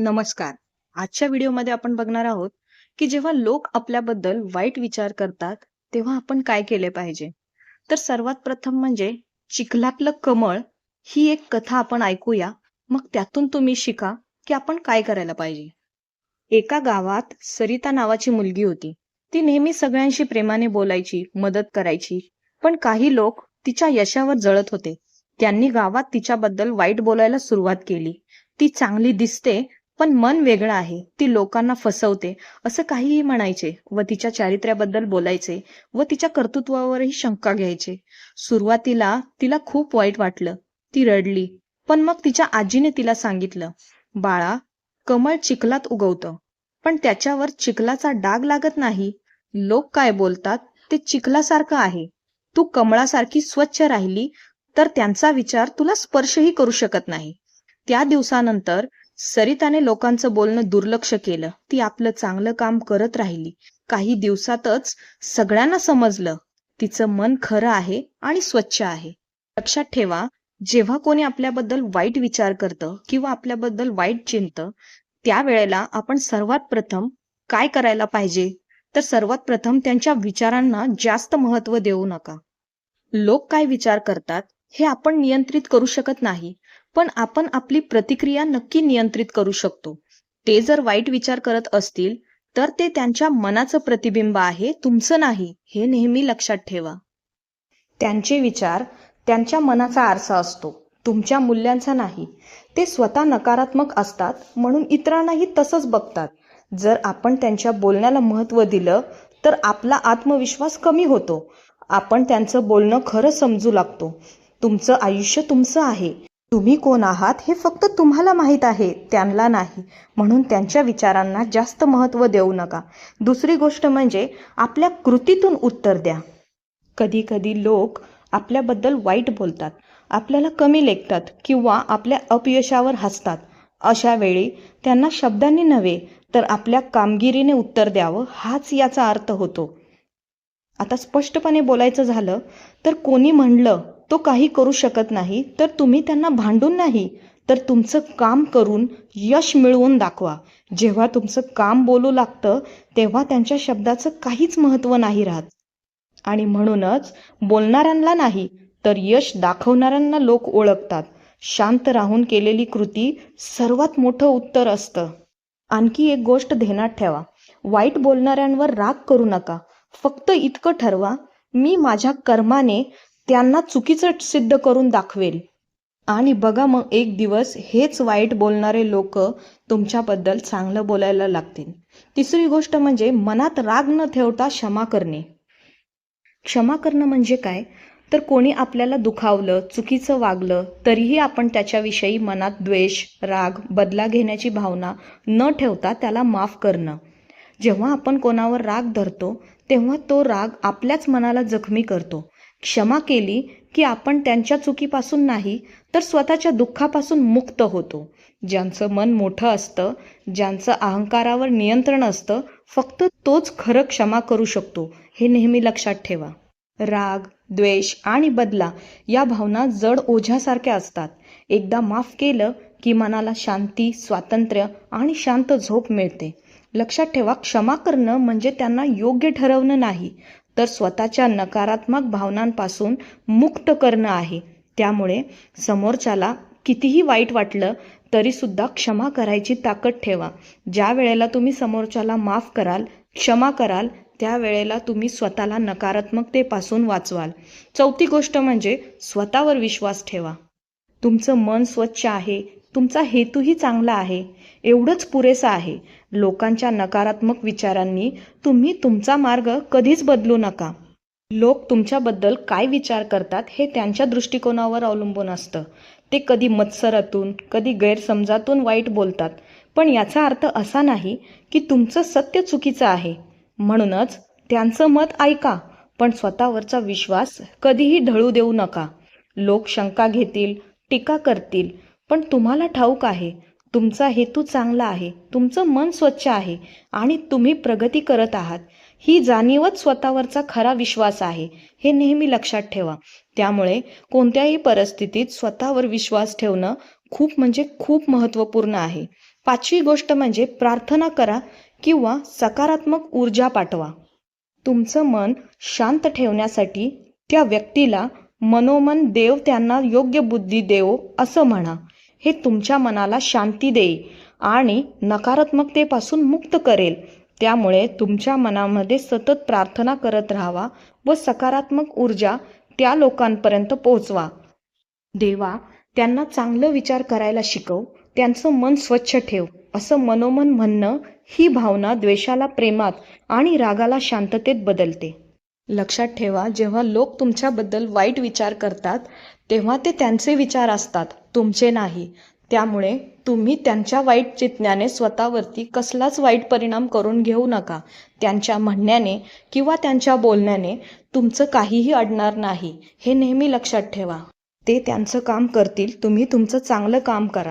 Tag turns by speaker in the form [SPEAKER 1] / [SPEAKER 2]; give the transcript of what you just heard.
[SPEAKER 1] नमस्कार. आजच्या व्हिडिओमध्ये आपण बघणार आहोत, की जेव्हा लोक आपल्याबद्दल वाईट विचार करतात, तेव्हा आपण काय केले पाहिजे? तर सर्वात प्रथम म्हणजे चिखलातलं कमळ ही एक कथा आपण ऐकूया. मग त्यातून तुम्ही शिका, की आपण काय करायला पाहिजे. एका गावात सरिता नावाची मुलगी होती. ती नेहमी सगळ्यांशी प्रेमाने बोलायची, मदत करायची. पण काही लोक तिच्या यशावर जळत होते. त्यांनी गावात तिच्याबद्दल वाईट बोलायला सुरुवात केली. ती चांगली दिसते, पण मन वेगळं आहे. ती लोकांना फसवते, असं काहीही म्हणायचे व तिच्या चारित्र्याबद्दल बोलायचे व तिच्या कर्तृत्वावरही शंका घ्यायचे. सुरुवातीला तिला खूप वाईट वाटलं. ती रडली. पण मग तिच्या आजीने तिला सांगितलं, "बाळा, कमळ चिखलात उगवतं, पण त्याच्यावर चिखलाचा डाग लागत नाही. लोक काय बोलतात ते चिखलासारखं आहे. तू कमळासारखी स्वच्छ राहिली तर त्यांचा विचार तुला स्पर्शही करू शकत नाही." त्या दिवसानंतर सरिताने लोकांचं बोलणं दुर्लक्ष केलं. ती आपलं चांगलं काम करत राहिली. काही दिवसातच सगळ्यांना समजलं, तिचं मन खरं आहे आणि स्वच्छ आहे. लक्षात ठेवा, जेव्हा कोणी आपल्याबद्दल वाईट विचार करतं किंवा आपल्याबद्दल वाईट चिंततं, त्यावेळेला आपण सर्वात प्रथम काय करायला पाहिजे? तर सर्वात प्रथम त्यांच्या विचारांना जास्त महत्त्व देऊ नका. लोक काय विचार करतात, हे आपण नियंत्रित करू शकत नाही. पण आपण आपली प्रतिक्रिया नक्की नियंत्रित करू शकतो. ते जर वाईट विचार करत असतील, तर ते त्यांच्या मनाचं प्रतिबिंब आहे, तुमचं नाही. हे नेहमी लक्षात ठेवा. त्यांचे विचार त्यांच्या मनाचा आरसा असतो, तुमच्या मूल्यांचा नाही. ते स्वतः नकारात्मक असतात, म्हणून इतरांनाही तसंच बघतात. जर आपण त्यांच्या बोलण्याला महत्त्व दिलं, तर आपला आत्मविश्वास कमी होतो. आपण त्यांचं बोलणं खरं समजू लागतो. तुमचं आयुष्य तुमचं आहे. तुम्ही कोण आहात हे फक्त तुम्हाला माहीत आहे, त्यांना नाही. म्हणून त्यांच्या विचारांना जास्त महत्त्व देऊ नका. दुसरी गोष्ट म्हणजे आपल्या कृतीतून उत्तर द्या. कधी-कधी लोक आपल्याबद्दल वाईट बोलतात, आपल्याला कमी लेखतात किंवा आपल्या अपयशावर हसतात. अशा वेळी त्यांना शब्दांनी नव्हे, तर आपल्या कामगिरीने उत्तर द्यावं, हाच याचा अर्थ होतो. आता स्पष्टपणे बोलायचं झालं, तर कोणी म्हणलं तो काही करू शकत नाही, तर तुम्ही त्यांना भांडून नाही, तर तुमचं काम करून यश मिळवून दाखवा. जेव्हा तुमचं काम बोलू लागतं, तेव्हा त्यांच्या शब्दाचं काहीच महत्त्व नाही राहत. आणि म्हणूनच बोलणाऱ्यांना नाही, तर यश दाखवणाऱ्यांना लोक ओळखतात. शांत राहून केलेली कृती सर्वात मोठं उत्तर असतं. आणखी एक गोष्ट ध्यानात ठेवा, वाईट बोलणाऱ्यांवर राग करू नका. फक्त इतकं ठरवा, मी माझ्या कर्माने त्यांना चुकीचं सिद्ध करून दाखवेल. आणि बघा मग एक दिवस हेच वाईट बोलणारे लोक तुमच्याबद्दल चांगलं बोलायला लागतील. तिसरी गोष्ट म्हणजे मनात राग न ठेवता क्षमा करणे. क्षमा करणं म्हणजे काय? तर कोणी आपल्याला दुखावलं, चुकीचं वागलं, तरीही आपण त्याच्याविषयी मनात द्वेष, राग, बदला घेण्याची भावना न ठेवता त्याला माफ करणं. जेव्हा आपण कोणावर राग धरतो, तेव्हा तो राग आपल्याच मनाला जखमी करतो. क्षमा केली की आपण त्यांच्या चुकीपासून नाही, तर स्वतःच्या दुःखापासून मुक्त होतो. ज्यांचं मन मोठं असतं, ज्यांचं अहंकारावर नियंत्रण असतं, फक्त तोच खरं क्षमा करू शकतो, हे नेहमी लक्षात ठेवा. राग, द्वेष आणि बदला या भावना जड ओझ्यासारख्या असतात. एकदा माफ केलं की मनाला शांती, स्वातंत्र्य आणि शांत झोप मिळते. लक्षात ठेवा, क्षमा करणं म्हणजे त्यांना योग्य ठरवणं नाही, तर स्वतःच्या नकारात्मक भावनांपासून मुक्त करणं आहे. त्यामुळे समोरच्याला कितीही वाईट वाटलं, तरीसुद्धा क्षमा करायची ताकद ठेवा. ज्या वेळेला तुम्ही समोरच्याला माफ कराल, क्षमा कराल, त्यावेळेला तुम्ही स्वतःला नकारात्मकतेपासून वाचवाल. चौथी गोष्ट म्हणजे स्वतःवर विश्वास ठेवा. तुमचं मन स्वच्छ आहे, तुमचा हेतूही चांगला आहे, एवढंच पुरेसं आहे. लोकांच्या नकारात्मक विचारांनी तुम्ही तुमचा मार्ग कधीच बदलू नका. लोक तुमच्याबद्दल काय विचार करतात हे त्यांच्या दृष्टिकोनावर अवलंबून असतं. ते कधी मत्सरातून, कधी गैरसमजातून वाईट बोलतात. पण याचा अर्थ असा नाही की तुमचं सत्य चुकीचं आहे. म्हणूनच त्यांचं मत ऐका, पण स्वतःवरचा विश्वास कधीही ढळू देऊ नका. लोक शंका घेतील, टीका करतील, पण तुम्हाला ठाऊक आहे, तुमचा हेतू चांगला आहे, तुमचं मन स्वच्छ आहे आणि तुम्ही प्रगती करत आहात. ही जाणीवच स्वतःवरचा खरा विश्वास आहे, हे नेहमी लक्षात ठेवा. त्यामुळे कोणत्याही परिस्थितीत स्वतःवर विश्वास ठेवणं खूप म्हणजे खूप महत्त्वपूर्ण आहे. पाचवी गोष्ट म्हणजे प्रार्थना करा किंवा सकारात्मक ऊर्जा पाठवा तुमचं मन शांत ठेवण्यासाठी त्या व्यक्तीला मनोमन देव त्यांना योग्य बुद्धी देवो असं म्हणा हे तुमच्या मनाला शांती देईल आणि नकारात्मकतेपासून मुक्त करेल. त्यामुळे तुमच्या मनामध्ये सतत प्रार्थना करत राहावा व सकारात्मक ऊर्जा त्या लोकांपर्यंत पोहोचवा. देवा त्यांना चांगलं विचार करायला शिकव. त्यांचं मन स्वच्छ ठेव. असं मनोमन म्हणणं ही भावना द्वेषाला प्रेमात आणि रागाला शांततेत बदलते. लक्षात ठेवा जेव्हा लोक तुमच्याबद्दल वाईट विचार करतात तेव्हा ते त्यांचे विचार असतात. तुमचे नाही. त्यामुळे तुम्ही त्यांच्या वाईट चितण्याने स्वतःवरती कसलाच वाईट परिणाम करून घेऊ नका. त्यांच्या म्हणण्याने किंवा त्यांच्या बोलण्याने तुमचं काहीही अडणार नाही. हे नेहमी लक्षात ठेवा. ते त्यांचं काम करतील. तुम्ही तुमचं चांगलं काम करा.